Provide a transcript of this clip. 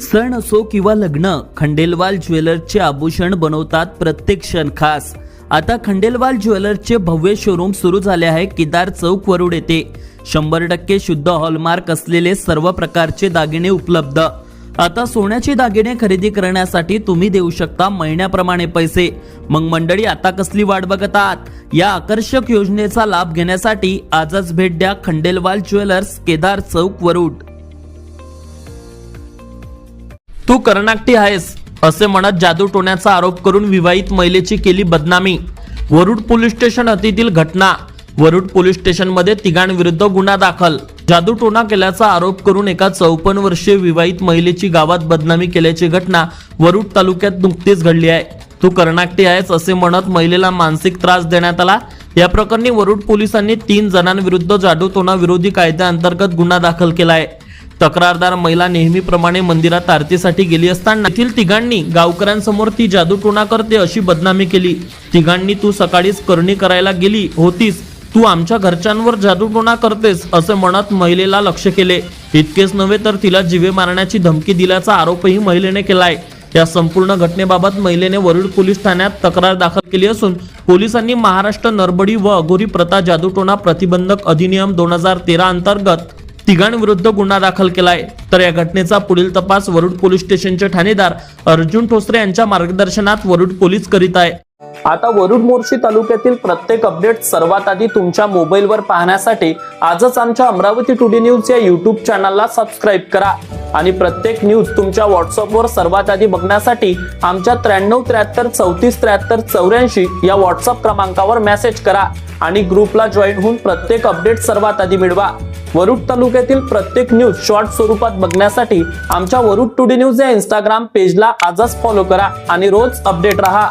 सण असो किंवा लग्न खंडेलवाल ज्वेलर्सचे आभूषण बनवतात प्रत्येक क्षण खास. आता खंडेलवाल ज्वेलर्सचे भव्य शोरूम सुरू झाले आहे केदार चौक वरुड येथे. शंभर टक्के शुद्ध हॉलमार्क असलेले सर्व प्रकारचे दागिने उपलब्ध. आता सोन्याचे दागिने खरेदी करण्यासाठी तुम्ही देऊ शकता महिन्याप्रमाणे पैसे. मग मंडळी आता कसली वाट बघत आहात? या आकर्षक योजनेचा लाभ घेण्यासाठी आजच भेट द्या खंडेलवाल ज्वेलर्स केदार चौक वरुड. तू कर्नाटकी आहेस असे म्हणत जादू टोण्याचा आरोप करून विवाहित महिलेची केली बदनामी. वरुड पोलीस स्टेशन हद्दीतील घटना. वरुड पोलीस स्टेशनमध्ये तिघांविरुद्ध गुन्हा दाखल. जादूटोणा केल्याचा आरोप करून एका चौपन्न वर्षीय विवाहित महिलेची गावात बदनामी केल्याची घटना वरुड तालुक्यात नुकतीच घडली आहे. तू कर्नाटकी आहेस असे म्हणत महिलेला मानसिक त्रास देण्यात आला. या प्रकरणी वरुड पोलिसांनी तीन जणांविरुद्ध जादू टोना विरोधी कायद्याअंतर्गत गुन्हा दाखल केला आहे. तक्रारदार महिला नेहमीप्रमाणे मंदिरात आरतीसाठी गेली असताना येथील तिघांनी गावकऱ्यांसमोर ती जादूटोणा करते अशी बदनामी केली. तिघांनी तू सकाळीच करणी करायला गेली होतीस. तू आमच्या घरच्यांवर जादूटोणा करतेस असे म्हणत महिलेला लक्ष केले. इतकेच नव्हे तर तिला जीवे मारण्याची धमकी दिल्याचा आरोपही महिलेने केलाय. या संपूर्ण घटनेबाबत महिलेने वरुड पोलीस ठाण्यात तक्रार दाखल केली असून पोलिसांनी महाराष्ट्र नरबडी व अघोरी प्रथा जादूटोणा प्रतिबंधक अधिनियम दोन हजार तेरा अंतर्गत तिघांविरुद्ध गुन्हा दाखल केलाय. तर या घटनेचा पुढील तपास वरुड पोलीस स्टेशनचे ठाणेदार अर्जुन ठोसरे यांच्या मार्गदर्शनात वरुड पोलीस करीत आहे. आता वरुड मोर्शी तालुक्यातील प्रत्येक अपडेट सर्वात आधी तुमच्या मोबाईलवर पाहण्यासाठी आजच आमच्या अमरावती टुडे न्यूज या युट्यूब चॅनलला सबस्क्राईब करा. आणि प्रत्येक न्यूज तुमच्या व्हॉट्सअपवर सर्वात आधी बघण्यासाठी आमच्या त्र्याण्णव त्र्याहत्तर चौतीस त्र्याहत्तर चौऱ्याऐंशी या व्हॉट्सअप क्रमांकावर मेसेज करा. आणि ग्रुपला जॉईन होऊन प्रत्येक अपडेट सर्वात आधी मिळवा. वरुड तालुक्यातील प्रत्येक न्यूज शॉर्ट स्वरूपात बघण्यासाठी आमच्या वरुड टुडे न्यूज या इंस्टाग्राम पेजला आजच फॉलो करा. आणि रोज अपडेट रहा.